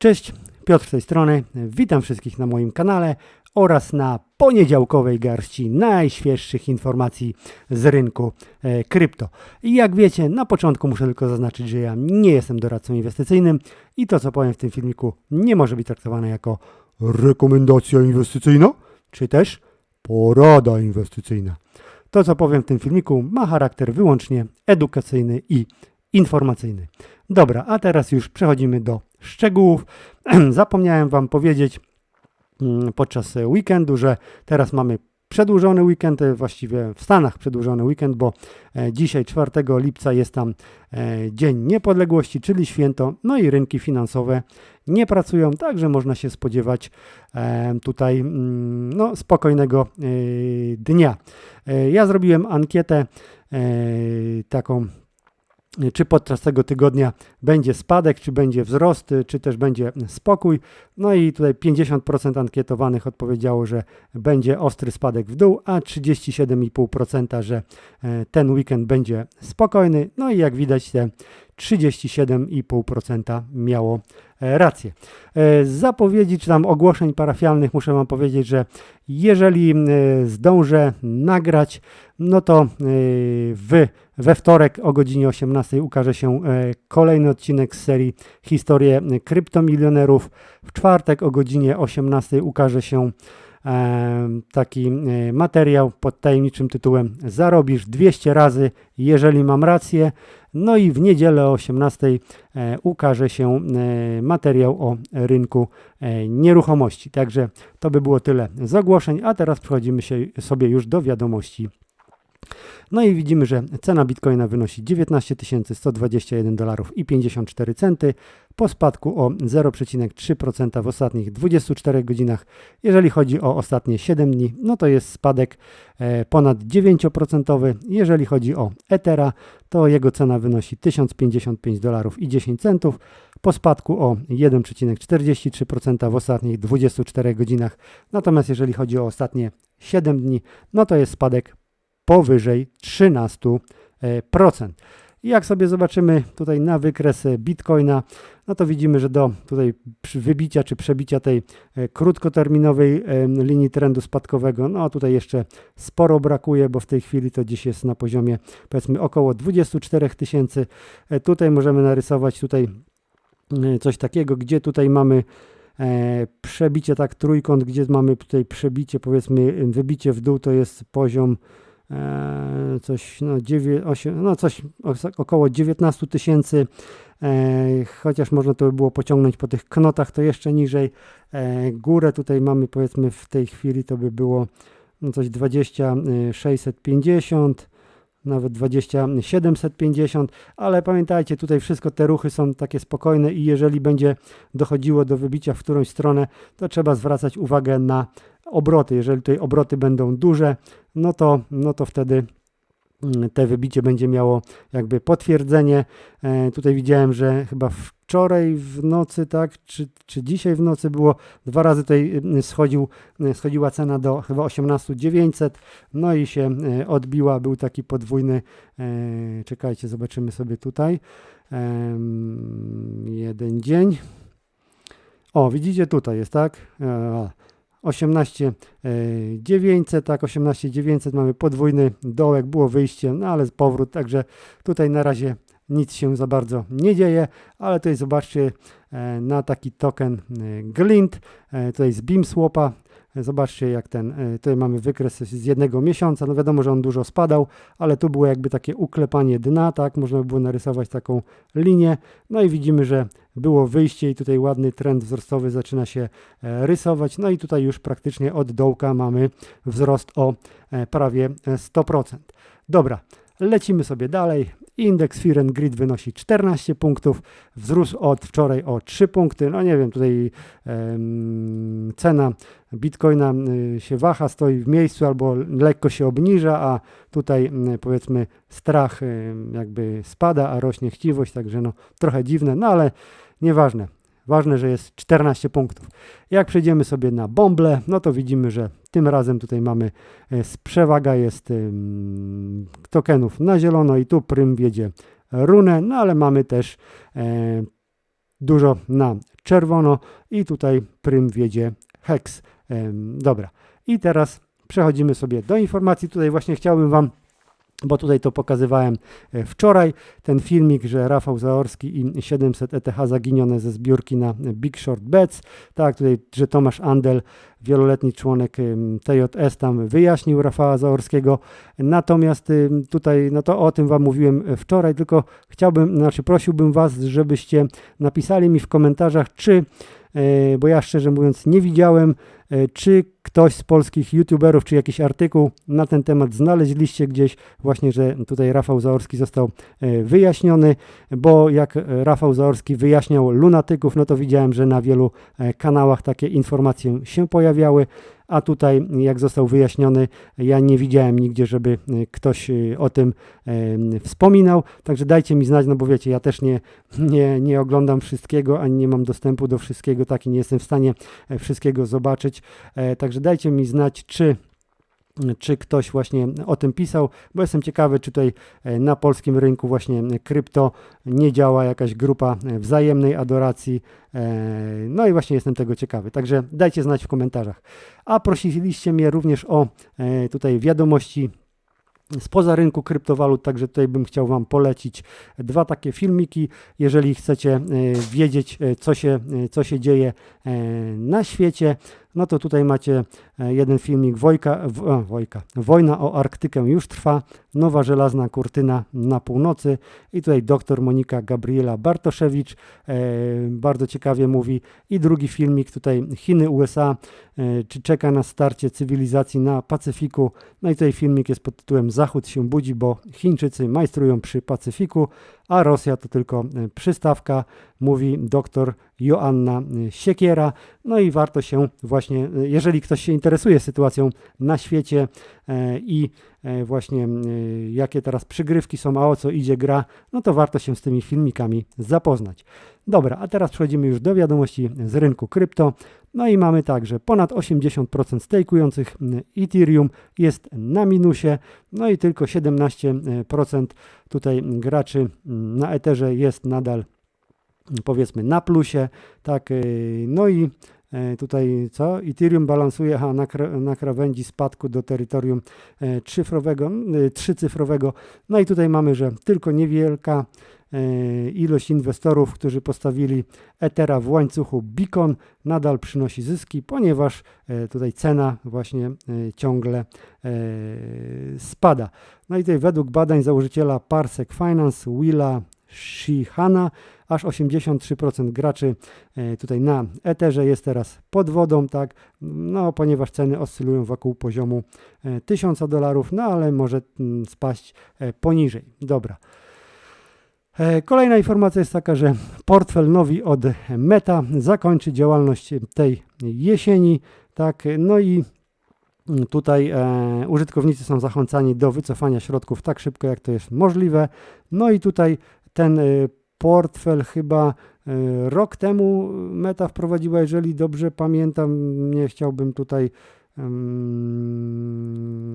Cześć, Piotr z tej strony. Witam wszystkich na moim kanale oraz na poniedziałkowej garści najświeższych informacji z rynku e, krypto. I jak wiecie, na początku muszę tylko zaznaczyć, że ja nie jestem doradcą inwestycyjnym i to, co powiem w tym filmiku, nie może być traktowane jako rekomendacja inwestycyjna, czy też porada inwestycyjna. To, co powiem w tym filmiku, ma charakter wyłącznie edukacyjny i informacyjny. Dobra, a teraz już przechodzimy do szczegółów. Zapomniałem Wam powiedzieć mm, podczas weekendu, że teraz mamy przedłużony weekend, e, właściwie w Stanach przedłużony weekend, bo e, dzisiaj 4 lipca jest tam e, Dzień Niepodległości, czyli święto, no i rynki finansowe nie pracują, także można się spodziewać tutaj mm, no, spokojnego dnia. Ja zrobiłem ankietę taką czy podczas tego tygodnia będzie spadek, czy będzie wzrost, czy też będzie spokój. No i tutaj 50% ankietowanych odpowiedziało, że będzie ostry spadek w dół, a 37,5% że e, ten weekend będzie spokojny. No i jak widać te 37,5% miało e, rację. E, z zapowiedzi czy tam ogłoszeń parafialnych muszę Wam powiedzieć, że jeżeli zdążę nagrać, no to w we wtorek o godzinie 18 ukaże się e, kolejny odcinek z serii Historie kryptomilionerów. W czwartek o godzinie 18 ukaże się e, taki e, materiał pod tajemniczym tytułem Zarobisz 200 razy, jeżeli mam rację. No i w niedzielę o 18 ukaże się materiał o rynku nieruchomości. Także to by było tyle z ogłoszeń, a teraz przechodzimy się sobie już do wiadomości no i widzimy, że cena bitcoina wynosi 19 121 dolarów i 54 centy po spadku o 0,3% w ostatnich 24 godzinach. Jeżeli chodzi o ostatnie 7 dni, no to jest spadek e, ponad 9%. Jeżeli chodzi o Ethera, to jego cena wynosi 1055 dolarów i 10 centów po spadku o 1,43% w ostatnich 24 godzinach. Natomiast jeżeli chodzi o ostatnie 7 dni, no to jest spadek powyżej 13%. I jak sobie zobaczymy tutaj na wykres Bitcoina, no to widzimy, że do tutaj wybicia czy przebicia tej e, krótkoterminowej linii trendu spadkowego, no tutaj jeszcze sporo brakuje, bo w tej chwili to dziś jest na poziomie powiedzmy około 24 tysięcy. E, tutaj możemy narysować tutaj e, coś takiego, gdzie tutaj mamy przebicie tak trójkąt, gdzie mamy tutaj przebicie powiedzmy wybicie w dół to jest poziom E, coś, no, 9, 8, no coś około 19 tysięcy, e, chociaż można to by było pociągnąć po tych knotach, to jeszcze niżej. E, górę tutaj mamy powiedzmy w tej chwili to by było no, coś 20 650 nawet 2750, ale pamiętajcie, tutaj wszystko te ruchy są takie spokojne i jeżeli będzie dochodziło do wybicia w którąś stronę, to trzeba zwracać uwagę na obroty. Jeżeli tutaj obroty będą duże, no to, no to wtedy mm, te wybicie będzie miało jakby potwierdzenie. E, tutaj widziałem, że chyba wczoraj w nocy, tak, czy, czy dzisiaj w nocy było, dwa razy tutaj mm, schodził, mm, schodziła cena do chyba 18900, no i się e, odbiła, był taki podwójny, e, czekajcie, zobaczymy sobie tutaj, jeden dzień. O, widzicie, tutaj jest, tak? 18 900, tak 18 900 mamy podwójny dołek, było wyjście, no ale powrót, także tutaj na razie nic się za bardzo nie dzieje, ale tutaj zobaczcie e, na taki token e, Glint, e, tutaj z BeamSwapa Zobaczcie, jak ten, e, tutaj mamy wykres z jednego miesiąca. No wiadomo, że on dużo spadał, ale tu było jakby takie uklepanie dna, tak? Można by było narysować taką linię. No i widzimy, że było wyjście i tutaj ładny trend wzrostowy zaczyna się e, rysować. No i tutaj już praktycznie od dołka mamy wzrost o e, prawie 100%. Dobra, lecimy sobie dalej. Indeks Fear and Grid wynosi 14 punktów, wzrósł od wczoraj o 3 punkty. No nie wiem, tutaj cena Bitcoina y, się waha, stoi w miejscu albo lekko się obniża, a tutaj powiedzmy strach y, jakby spada, a rośnie chciwość, także no trochę dziwne, no ale nieważne. Ważne, że jest 14 punktów. Jak przejdziemy sobie na bąble, no to widzimy, że tym razem tutaj mamy e, przewaga jest tokenów na zielono i tu prym wiedzie runę, no ale mamy też e, dużo na czerwono i tutaj prym wiedzie hex. Dobra. I teraz przechodzimy sobie do informacji. Tutaj właśnie chciałbym Wam bo tutaj to pokazywałem e, wczoraj, ten filmik, że Rafał Zaorski i 700 ETH zaginione ze zbiórki na Big Short Bets, tak, tutaj, że Tomasz Andel, wieloletni członek TJS tam wyjaśnił Rafała Zaorskiego, natomiast tutaj, no to o tym Wam mówiłem e, wczoraj, tylko chciałbym, znaczy prosiłbym Was, żebyście napisali mi w komentarzach, czy, e, bo ja szczerze mówiąc nie widziałem, czy ktoś z polskich youtuberów, czy jakiś artykuł na ten temat znaleźliście gdzieś, właśnie, że tutaj Rafał Zaorski został e, wyjaśniony, bo jak e, Rafał Zaorski wyjaśniał lunatyków, no to widziałem, że na wielu e, kanałach takie informacje się pojawiały, a tutaj jak został wyjaśniony, ja nie widziałem nigdzie, żeby e, ktoś e, o tym e, wspominał, także dajcie mi znać, no bo wiecie, ja też nie, nie, nie oglądam wszystkiego, ani nie mam dostępu do wszystkiego, tak i nie jestem w stanie e, wszystkiego zobaczyć, e, także dajcie mi znać, czy czy ktoś właśnie o tym pisał, bo jestem ciekawy, czy tutaj e, na polskim rynku właśnie krypto nie działa jakaś grupa e, wzajemnej adoracji. No i właśnie jestem tego ciekawy. Także dajcie znać w komentarzach. A prosiliście mnie również o tutaj wiadomości spoza rynku kryptowalut, także tutaj bym chciał Wam polecić dwa takie filmiki, jeżeli chcecie wiedzieć, co się, co się dzieje na świecie, no to tutaj macie e, jeden filmik Wojka, w, Wojka, Wojna o Arktykę już trwa, nowa żelazna kurtyna na północy. I tutaj doktor Monika Gabriela Bartoszewicz e, bardzo ciekawie mówi. I drugi filmik tutaj Chiny, USA, e, czy czeka na starcie cywilizacji na Pacyfiku, no i tutaj filmik jest pod tytułem Zachód się budzi, bo Chińczycy majstrują przy Pacyfiku, a Rosja to tylko e, przystawka, mówi doktor Joanna e, Siekiera. No i warto się właśnie, e, jeżeli ktoś się interesuje sytuacją na świecie i właśnie jakie teraz przygrywki są, a o co idzie gra, no to warto się z tymi filmikami zapoznać. Dobra, a teraz przechodzimy już do wiadomości z rynku krypto. No i mamy tak, że ponad 80% stejkujących m, Ethereum jest na minusie, no i tylko 17% tutaj graczy m, na Etherze jest nadal powiedzmy na plusie, tak, y, no i tutaj co? Ethereum balansuje aha, na, na krawędzi spadku do terytorium e, trzyfrowego, y, trzycyfrowego, no i tutaj mamy, że tylko niewielka e, ilość inwestorów, którzy postawili Ethera w łańcuchu Beacon nadal przynosi zyski, ponieważ e, tutaj cena właśnie e, ciągle e, spada. No i tutaj według badań założyciela Parsec Finance Willa Shihana aż 83% graczy e, tutaj na Etherze jest teraz pod wodą, tak, no ponieważ ceny oscylują wokół poziomu e, 1000 dolarów, no ale może mm, spaść e, poniżej. Dobra. E, Kolejna informacja jest taka, że portfel nowi od Meta zakończy działalność tej jesieni, tak, no i mm, tutaj e, użytkownicy są zachęcani do wycofania środków tak szybko, jak to jest możliwe. No i tutaj ten e, portfel chyba e, rok temu Meta wprowadziła, jeżeli dobrze pamiętam, nie chciałbym tutaj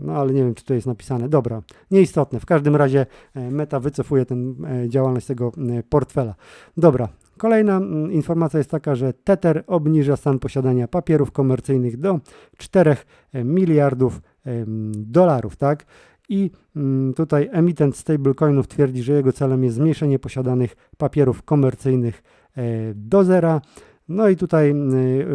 no ale nie wiem, czy to jest napisane. Dobra, nieistotne. W każdym razie e, Meta wycofuje ten e, działalność tego e, portfela. Dobra. Kolejna informacja jest taka, że Tether obniża stan posiadania papierów komercyjnych do 4 miliardów em, dolarów, tak? I mm, tutaj emitent stablecoinów twierdzi, że jego celem jest zmniejszenie posiadanych papierów komercyjnych e, do zera. No i tutaj y, y,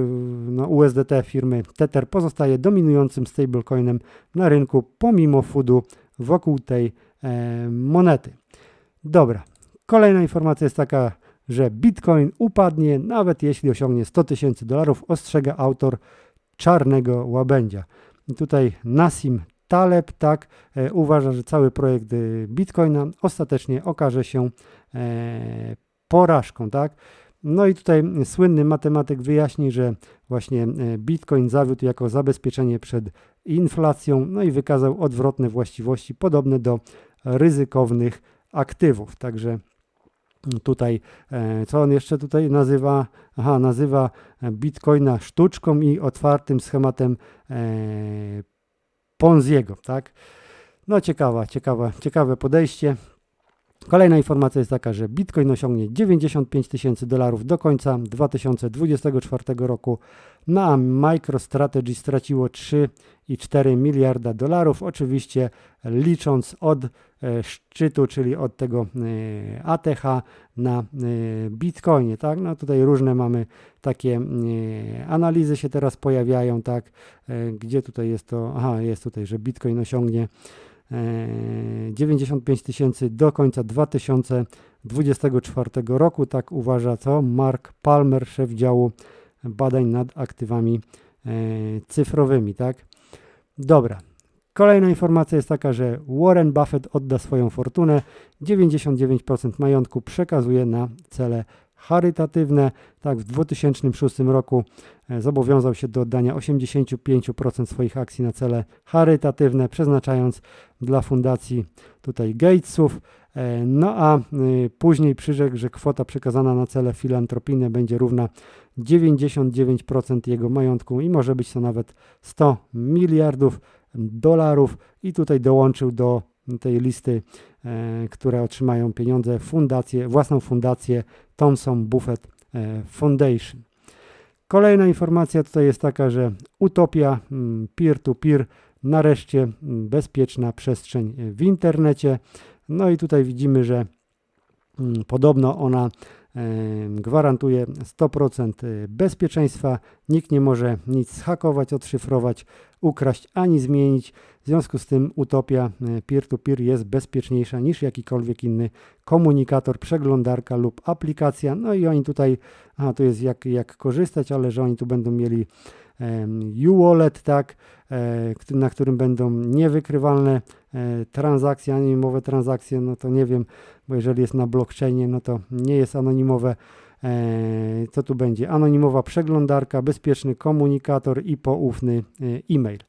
no, USDT firmy Tether pozostaje dominującym stablecoinem na rynku pomimo foodu wokół tej e, monety. Dobra, kolejna informacja jest taka, że Bitcoin upadnie nawet jeśli osiągnie 100 tysięcy dolarów, ostrzega autor czarnego łabędzia. I tutaj Nassim Taleb tak e, uważa, że cały projekt y, Bitcoina ostatecznie okaże się e, porażką, tak? No i tutaj słynny matematyk wyjaśni, że właśnie e, Bitcoin zawiódł jako zabezpieczenie przed inflacją, no i wykazał odwrotne właściwości podobne do ryzykownych aktywów. Także tutaj, e, co on jeszcze tutaj nazywa? Aha, nazywa Bitcoina sztuczką i otwartym schematem Ponziego, tak? No ciekawa, ciekawa, ciekawe podejście. Kolejna informacja jest taka, że Bitcoin osiągnie 95 tysięcy dolarów do końca 2024 roku, no a MicroStrategy straciło 3,4 miliarda dolarów, oczywiście licząc od e, szczytu, czyli od tego e, ATH na e, Bitcoinie, tak? No tutaj różne mamy takie analizy się teraz pojawiają, tak? Gdzie tutaj jest to? Aha, jest tutaj, że Bitcoin osiągnie 95 tysięcy do końca 2024 roku, tak uważa co Mark Palmer, szef działu badań nad aktywami e, cyfrowymi, tak? Dobra. Kolejna informacja jest taka, że Warren Buffett odda swoją fortunę, 99% majątku przekazuje na cele charytatywne. Tak, w 2006 roku e, zobowiązał się do oddania 85% swoich akcji na cele charytatywne, przeznaczając dla fundacji tutaj Gatesów. E, no a e, później przyrzekł, że kwota przekazana na cele filantropijne będzie równa 99% jego majątku i może być to nawet 100 miliardów dolarów. I tutaj dołączył do tej listy, które otrzymają pieniądze, fundację, własną fundację Thomson Buffett e, Foundation. Kolejna informacja tutaj jest taka, że utopia mm, peer-to-peer, -peer, nareszcie mm, bezpieczna przestrzeń w internecie. No i tutaj widzimy, że mm, podobno ona gwarantuje 100% bezpieczeństwa. Nikt nie może nic zhakować, odszyfrować, ukraść ani zmienić. W związku z tym utopia e, peer-to-peer -peer jest bezpieczniejsza niż jakikolwiek inny komunikator, przeglądarka lub aplikacja. No i oni tutaj, a to jest jak, jak korzystać, ale że oni tu będą mieli u-wallet, tak, e, na którym będą niewykrywalne e, transakcje, anonimowe transakcje, no to nie wiem, bo jeżeli jest na blockchainie, no to nie jest anonimowe. Co tu będzie? Anonimowa przeglądarka, bezpieczny komunikator i poufny e-mail.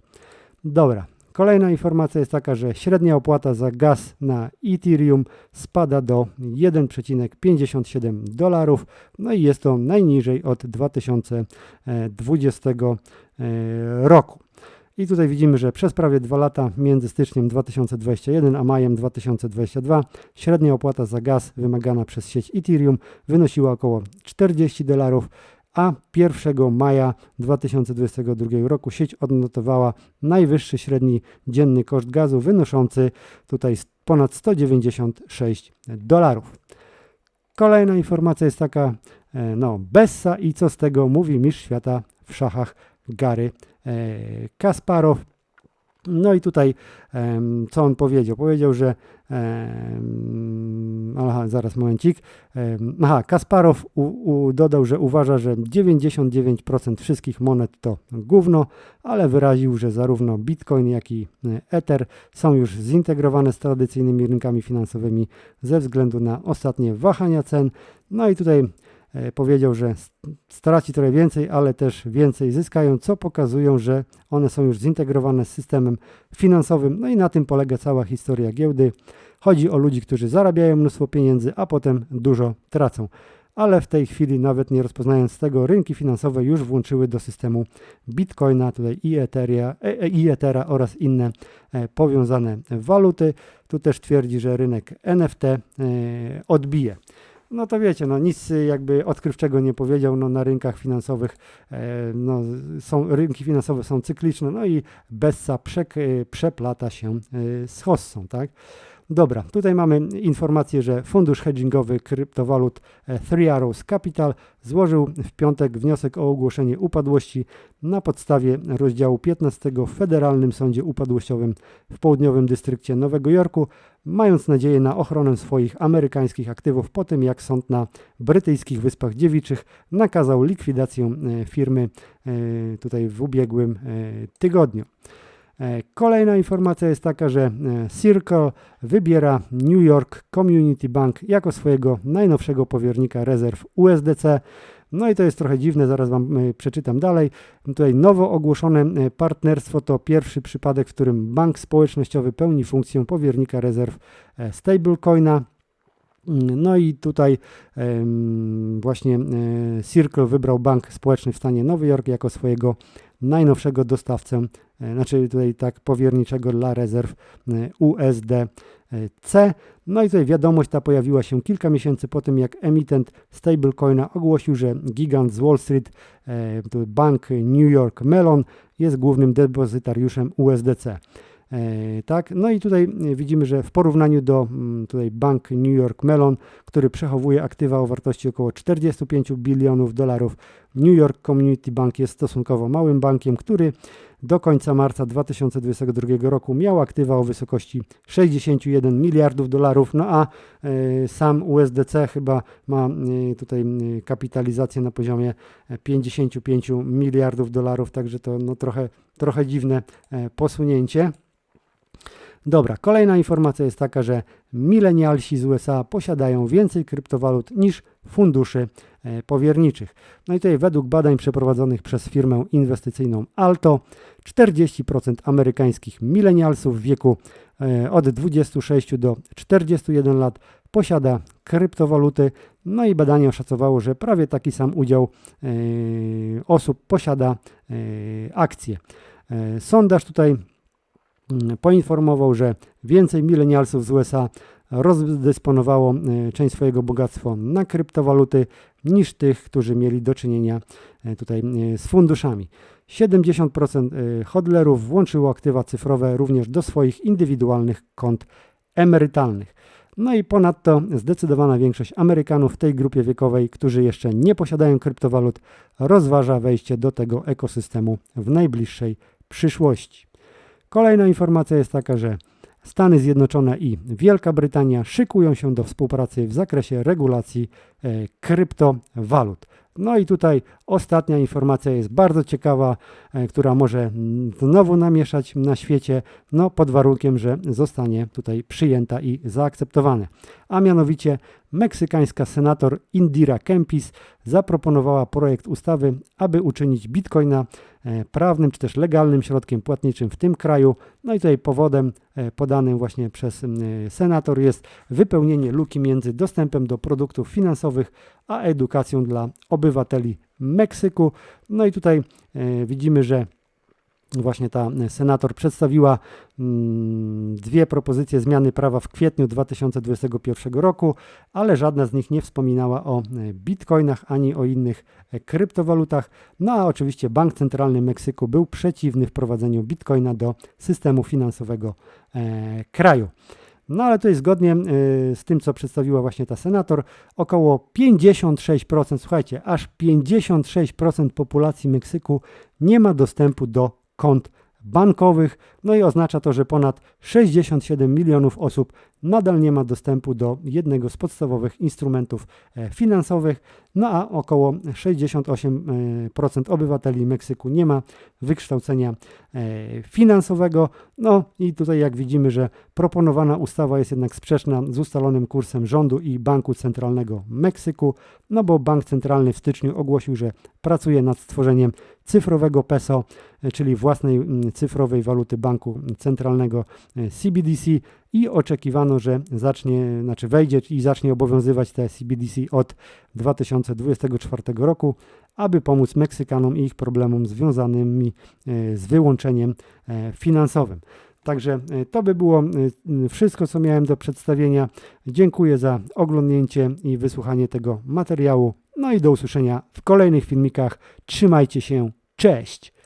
Dobra, Kolejna informacja jest taka, że średnia opłata za gaz na Ethereum spada do 1,57 dolarów, no i jest to najniżej od 2020 e, roku. I tutaj widzimy, że przez prawie dwa lata między styczniem 2021 a majem 2022 średnia opłata za gaz wymagana przez sieć Ethereum wynosiła około 40 dolarów, a 1 maja 2022 roku sieć odnotowała najwyższy średni dzienny koszt gazu wynoszący tutaj ponad 196 dolarów. Kolejna informacja jest taka, e, no, Bessa i co z tego mówi mistrz świata w szachach Gary e, Kasparow. No i tutaj, co on powiedział? Powiedział, że aha, zaraz momencik. Aha, Kasparow u, u, dodał, że uważa, że 99% wszystkich monet to gówno, ale wyraził, że zarówno Bitcoin, jak i e, Ether są już zintegrowane z tradycyjnymi rynkami finansowymi ze względu na ostatnie wahania cen. No i tutaj powiedział, że straci trochę więcej, ale też więcej zyskają, co pokazują, że one są już zintegrowane z systemem finansowym. No i na tym polega cała historia giełdy. Chodzi o ludzi, którzy zarabiają mnóstwo pieniędzy, a potem dużo tracą. Ale w tej chwili, nawet nie rozpoznając tego, rynki finansowe już włączyły do systemu Bitcoina, tutaj i, Etheria, e, e, i Ethera oraz inne powiązane waluty. Tu też twierdzi, że rynek NFT odbije no to wiecie, no nic jakby odkrywczego nie powiedział, no na rynkach finansowych, e, no są, rynki finansowe są cykliczne, no i Bessa prze, przeplata się e, z hossą, tak. Dobra, tutaj mamy informację, że fundusz hedgingowy kryptowalut e, Three Arrows Capital złożył w piątek wniosek o ogłoszenie upadłości na podstawie rozdziału 15 w Federalnym Sądzie Upadłościowym w południowym dystrykcie Nowego Jorku, mając nadzieję na ochronę swoich amerykańskich aktywów po tym, jak sąd na brytyjskich Wyspach Dziewiczych nakazał likwidację e, firmy e, tutaj w ubiegłym tygodniu. E, kolejna informacja jest taka, że e, Circle wybiera New York Community Bank jako swojego najnowszego powiernika rezerw USDC. No i to jest trochę dziwne, zaraz Wam e, przeczytam dalej. Tutaj nowo ogłoszone partnerstwo to pierwszy przypadek, w którym bank społecznościowy pełni funkcję powiernika rezerw stablecoina. No i tutaj właśnie Circle wybrał bank społeczny w stanie Nowy Jork jako swojego najnowszego dostawcę, e, znaczy tutaj tak powierniczego dla rezerw e, USDC. No i tutaj wiadomość ta pojawiła się kilka miesięcy po tym, jak emitent stablecoina ogłosił, że gigant z Wall Street, e, bank New York Mellon, jest głównym depozytariuszem USDC. E, Tak, no i tutaj e, widzimy, że w porównaniu do mm, tutaj bank New York Mellon, który przechowuje aktywa o wartości około 45 bilionów dolarów, New York Community Bank jest stosunkowo małym bankiem, który do końca marca 2022 roku miał aktywa o wysokości 61 miliardów dolarów, no a e, sam USDC chyba ma tutaj kapitalizację na poziomie e, 55 miliardów dolarów, także to no, trochę, trochę dziwne posunięcie. Dobra, kolejna informacja jest taka, że milenialsi z USA posiadają więcej kryptowalut niż funduszy e, powierniczych. No i tutaj według badań przeprowadzonych przez firmę inwestycyjną Alto, 40% amerykańskich milenialsów w wieku e, od 26 do 41 lat posiada kryptowaluty. No i badanie oszacowało, że prawie taki sam udział e, osób posiada akcje. Sondaż tutaj poinformował, że więcej milenialsów z USA rozdysponowało e, część swojego bogactwa na kryptowaluty niż tych, którzy mieli do czynienia e, tutaj e, z funduszami. 70% e, hodlerów włączyło aktywa cyfrowe również do swoich indywidualnych kont emerytalnych. No i ponadto zdecydowana większość Amerykanów w tej grupie wiekowej, którzy jeszcze nie posiadają kryptowalut, rozważa wejście do tego ekosystemu w najbliższej przyszłości. Kolejna informacja jest taka, że Stany Zjednoczone i Wielka Brytania szykują się do współpracy w zakresie regulacji e, kryptowalut. No i tutaj ostatnia informacja jest bardzo ciekawa, e, która może mm, znowu namieszać na świecie, no pod warunkiem, że zostanie tutaj przyjęta i zaakceptowana. A mianowicie meksykańska senator Indira Kempis zaproponowała projekt ustawy, aby uczynić bitcoina prawnym czy też legalnym środkiem płatniczym w tym kraju. No i tutaj powodem e, podanym właśnie przez m, senator jest wypełnienie luki między dostępem do produktów finansowych a edukacją dla obywateli Meksyku. No i tutaj e, widzimy, że właśnie ta senator przedstawiła mm, dwie propozycje zmiany prawa w kwietniu 2021 roku, ale żadna z nich nie wspominała o e, bitcoinach ani o innych e, kryptowalutach. No a oczywiście Bank Centralny Meksyku był przeciwny wprowadzeniu bitcoina do systemu finansowego e, kraju. No ale tutaj zgodnie z tym, co przedstawiła właśnie ta senator, około 56%, słuchajcie, aż 56% populacji Meksyku nie ma dostępu do kont bankowych, no i oznacza to, że ponad 67 milionów osób nadal nie ma dostępu do jednego z podstawowych instrumentów e, finansowych, no a około 68% obywateli Meksyku nie ma wykształcenia e, finansowego. No i tutaj jak widzimy, że proponowana ustawa jest jednak sprzeczna z ustalonym kursem rządu i Banku Centralnego Meksyku, no bo Bank Centralny w styczniu ogłosił, że pracuje nad stworzeniem cyfrowego peso, e, czyli własnej mm, cyfrowej waluty banku centralnego e, CBDC i oczekiwano, że zacznie, znaczy wejdzie i zacznie obowiązywać te CBDC od 2024 roku, aby pomóc Meksykanom i ich problemom związanymi e, z wyłączeniem e, finansowym. Także e, to by było wszystko, co miałem do przedstawienia. Dziękuję za oglądnięcie i wysłuchanie tego materiału. No i do usłyszenia w kolejnych filmikach. Trzymajcie się. Cześć!